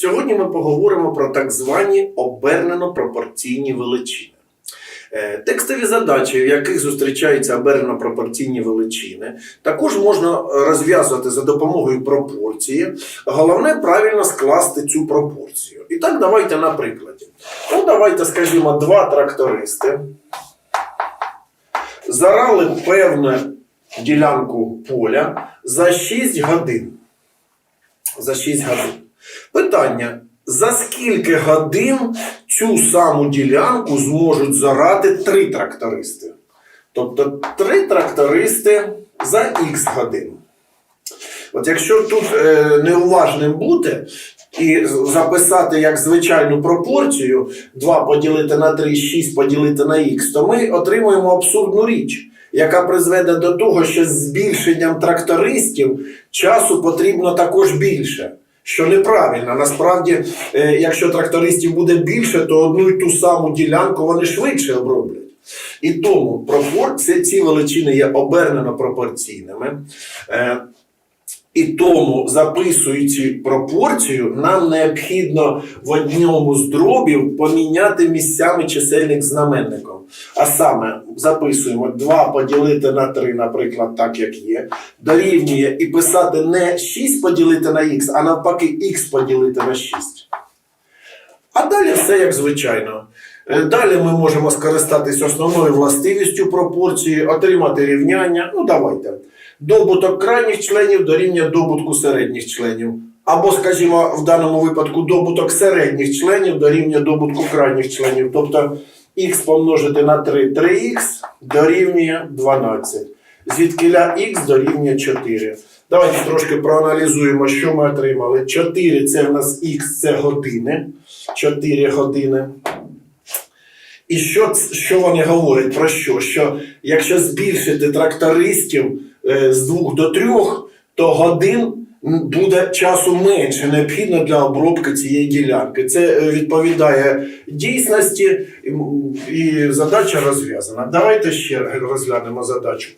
Сьогодні ми поговоримо про так звані обернено пропорційні величини. Е, Текстові задачі, в яких зустрічаються обернено пропорційні величини, також можна розв'язувати за допомогою пропорції. Головне правильно скласти цю пропорцію. І так, давайте на прикладі. Ну, давайте, скажімо, два трактористи зарали певну ділянку поля за 6 годин. За 6 годин. Питання: за скільки годин цю саму ділянку зможуть зарати три трактористи? Тобто три трактористи за х годин. От якщо тут е, неуважним бути і записати як звичайну пропорцію 2 поділити на 3, 6 поділити на х, то ми отримуємо абсурдну річ, яка призведе до того, що з збільшенням трактористів часу потрібно також більше. Що неправильно. Насправді, е, якщо трактористів буде більше, то одну й ту саму ділянку вони швидше оброблять. І тому пропорції ці величини є обернено пропорційними. І тому, записуючи пропорцію, нам необхідно в одному з дробів поміняти місцями чисельник знаменником. А саме записуємо 2 поділити на 3, наприклад, так як є, дорівнює і писати не 6 поділити на х, а навпаки х поділити на 6. А далі все як звичайно. Е, Далі ми можемо скористатись основною властивістю пропорції, отримати рівняння. Ну, давайте. Добуток крайніх членів дорівнює добутку середніх членів. Або, скажімо, в даному випадку добуток середніх членів дорівнює добутку крайніх членів. Тобто х помножити на 3 3х дорівнює 12. Звідкиля х дорівнює 4. Давайте трошки проаналізуємо, що ми отримали. 4 це в нас х, це години. 4 години. І що, що вони говорять про що? Що якщо збільшити трактористів е, з двох до трьох, то годин буде часу менше необхідно для обробки цієї ділянки. Це е, відповідає дійсності і, задача розв'язана. Давайте ще розглянемо задачу.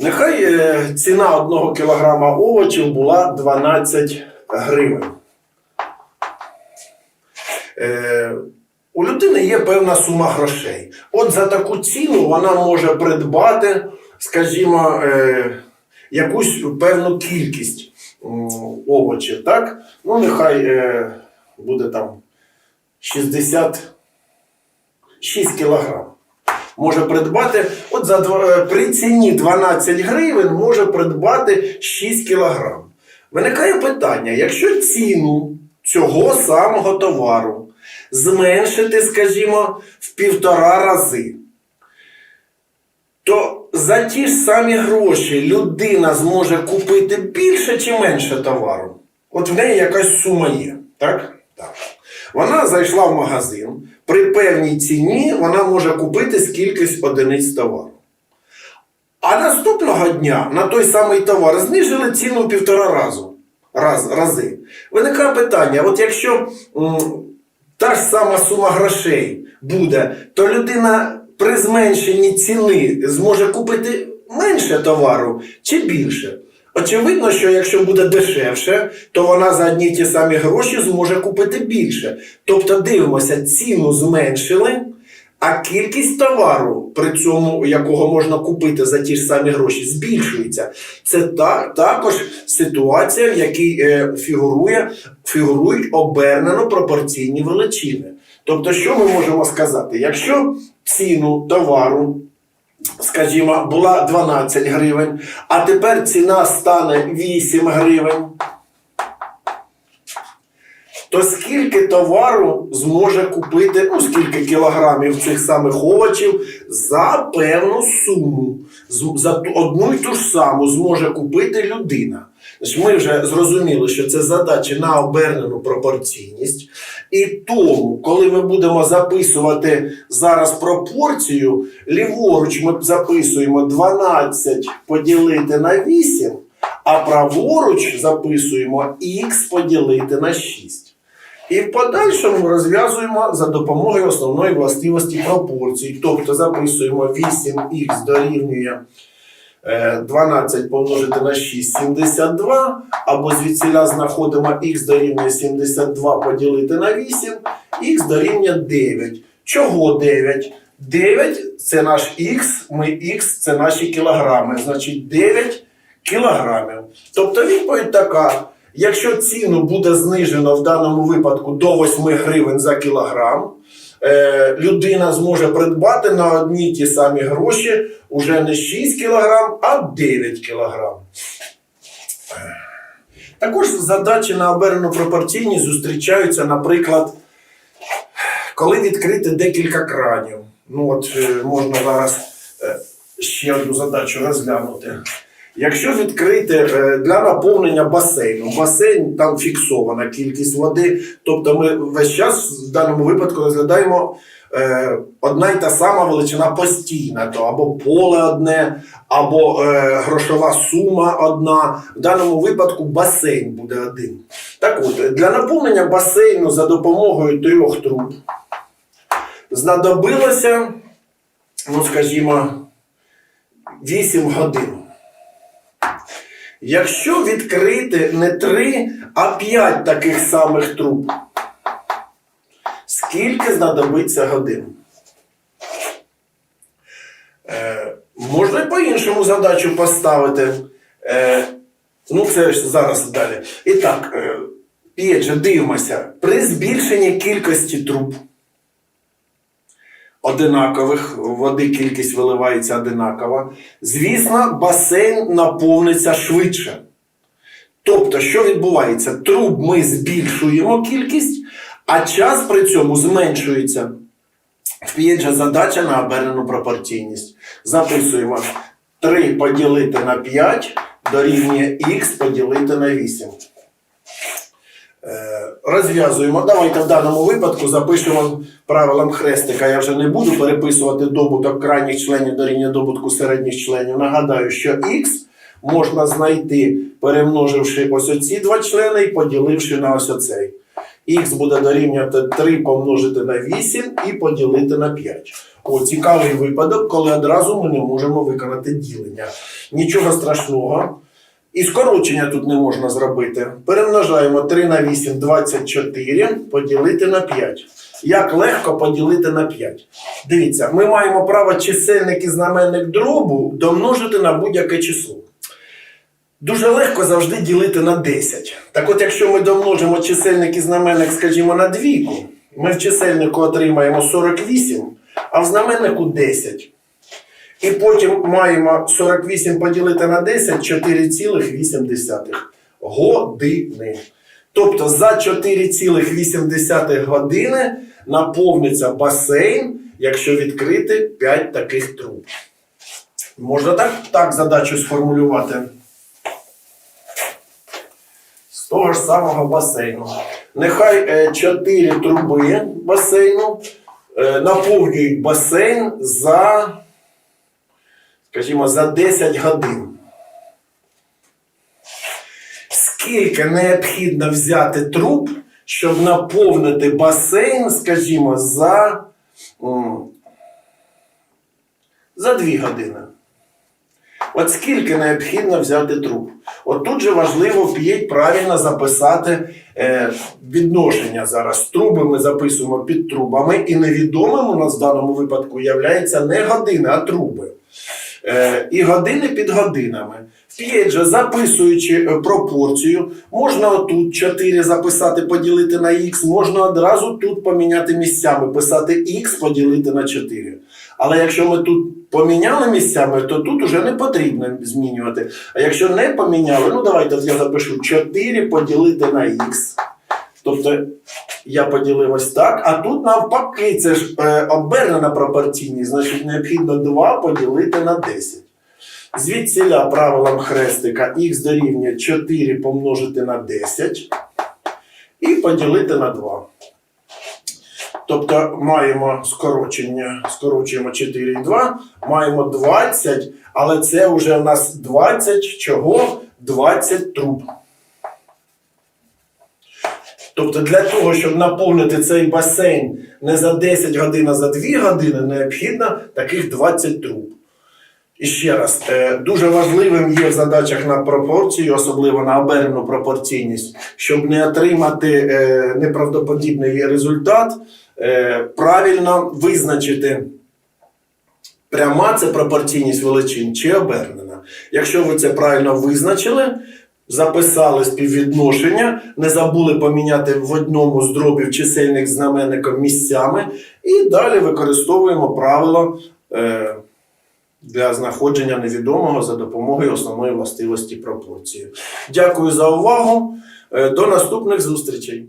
Нехай е, ціна одного кілограма овочів була 12 гривень. Е, у людини є певна сума грошей. От за таку ціну вона може придбати, скажімо, е, якусь певну кількість овочів. Так? Ну, нехай е, буде там 66 кілограм. Може придбати, от за при ціні 12 гривень може придбати 6 кілограм. Виникає питання: якщо ціну цього самого товару зменшити, скажімо, в півтора рази, то за ті ж самі гроші людина зможе купити більше чи менше товару. От в неї якась сума є. Так? Так. Вона зайшла в магазин, при певній ціні вона може купити скількись одиниць товару. А наступного дня на той самий товар знижили ціну півтора разу. Раз, рази. Виникає питання: от якщо та ж сама сума грошей буде, то людина при зменшенні ціни зможе купити менше товару чи більше. Очевидно, що якщо буде дешевше, то вона за одні ті самі гроші зможе купити більше. Тобто дивимося, ціну зменшили, а кількість товару, при цьому якого можна купити за ті ж самі гроші, збільшується. Це та, також ситуація, в якій е, фігурує, фігурують обернено пропорційні величини. Тобто, що ми можемо сказати? Якщо ціну товару, скажімо, була 12 гривень, а тепер ціна стане 8 гривень, то скільки товару зможе купити, ну скільки кілограмів цих самих овочів за певну суму, за одну й ту ж саму зможе купити людина. Значить, ми вже зрозуміли, що це задача на обернену пропорційність. І тому, коли ми будемо записувати зараз пропорцію, ліворуч ми записуємо 12 поділити на 8, а праворуч записуємо х поділити на 6. І в подальшому розв'язуємо за допомогою основної властивості пропорцій. Тобто записуємо 8х дорівнює Е, 12 помножити на 6 72, або звідсіля знаходимо х дорівнює 72 поділити на 8, х дорівнює 9. Чого 9? 9 це наш х, ми х це наші кілограми, значить 9 кілограмів. Тобто відповідь така: якщо ціну буде знижено в даному випадку до 8 гривень за кілограм, е, людина зможе придбати на одні ті самі гроші уже не 6 кілограм, а 9 кілограм. Також задачі на обернену пропорційність зустрічаються, наприклад, коли відкрити декілька кранів. Ну от е, можна зараз е, ще одну задачу розглянути. Якщо відкрити е, для наповнення басейну, басейн там фіксована кількість води, тобто ми весь час в даному випадку розглядаємо е, одна й та сама величина постійна, то або поле одне, або е, грошова сума одна. В даному випадку басейн буде один. Так от, для наповнення басейну за допомогою трьох труб знадобилося, ну скажімо, 8 годин. Якщо відкрити не 3, а 5 таких самих труб, скільки знадобиться годин? Е, можна і по-іншому задачу поставити. Е, ну, це ж зараз далі. І так, е, опять же, дивимося. При збільшенні кількості труб одинакових, води кількість виливається одинакова. Звісно, басейн наповниться швидше. Тобто, що відбувається? Труб ми збільшуємо кількість, а час при цьому зменшується. Є задача на обернену пропорційність. Записуємо 3 поділити на 5 дорівнює х поділити на 8. Е, Розв'язуємо. Давайте в даному випадку запишемо правилам хрестика. Я вже не буду переписувати добуток крайніх членів дорівнює добутку середніх членів. Нагадаю, що х можна знайти, перемноживши ось оці два члени і поділивши на ось оцей. Х буде дорівнювати 3 помножити на 8 і поділити на 5. О, цікавий випадок, коли одразу ми не можемо виконати ділення. Нічого страшного. І скорочення тут не можна зробити. Перемножаємо 3 на 8 24 поділити на 5. Як легко поділити на 5? Дивіться, ми маємо право чисельник і знаменник дробу домножити на будь-яке число. Дуже легко завжди ділити на 10. Так от, якщо ми домножимо чисельник і знаменник, скажімо, на двійку, ми в чисельнику отримаємо 48, а в знаменнику 10. І потім маємо 48 поділити на 10 4,8 години. Тобто за 4,8 години наповниться басейн, якщо відкрити 5 таких труб. Можна так, так задачу сформулювати. З того ж самого басейну. Нехай 4 труби басейну е, наповнюють басейн за скажімо, за 10 годин. Скільки необхідно взяти труб, щоб наповнити басейн, скажімо, за, за 2 години? От скільки необхідно взяти труб? От тут же важливо п'ять правильно записати е, відношення зараз. Труби ми записуємо під трубами, і невідомим у нас в даному випадку є не години, а труби. Е, і години під годинами. П'ять же, записуючи е, пропорцію, можна отут 4 записати, поділити на х, можна одразу тут поміняти місцями, писати х поділити на 4. Але якщо ми тут поміняли місцями, то тут уже не потрібно змінювати. А якщо не поміняли, ну давайте я запишу 4 поділити на х. Тобто я поділив ось так, а тут навпаки, це ж е, обернена пропорційність, значить необхідно 2 поділити на 10. Звідсіля правилам хрестика х дорівнює 4 помножити на 10 і поділити на 2. Тобто маємо скорочення, скорочуємо 4 і 2, маємо 20, але це вже у нас 20 чого? 20 труб. Тобто для того, щоб наповнити цей басейн не за 10 годин, а за 2 години, необхідно таких 20 труб. І ще раз, е, дуже важливим є в задачах на пропорцію, особливо на обережну пропорційність, щоб не отримати е, неправдоподібний результат, е, правильно визначити, пряма це пропорційність величин чи обернена. Якщо ви це правильно визначили, записали співвідношення, не забули поміняти в одному з дробів чисельник з знаменником місцями, і далі використовуємо правило. Е, для знаходження невідомого за допомогою основної властивості пропорції. Дякую за увагу. Е, До наступних зустрічей.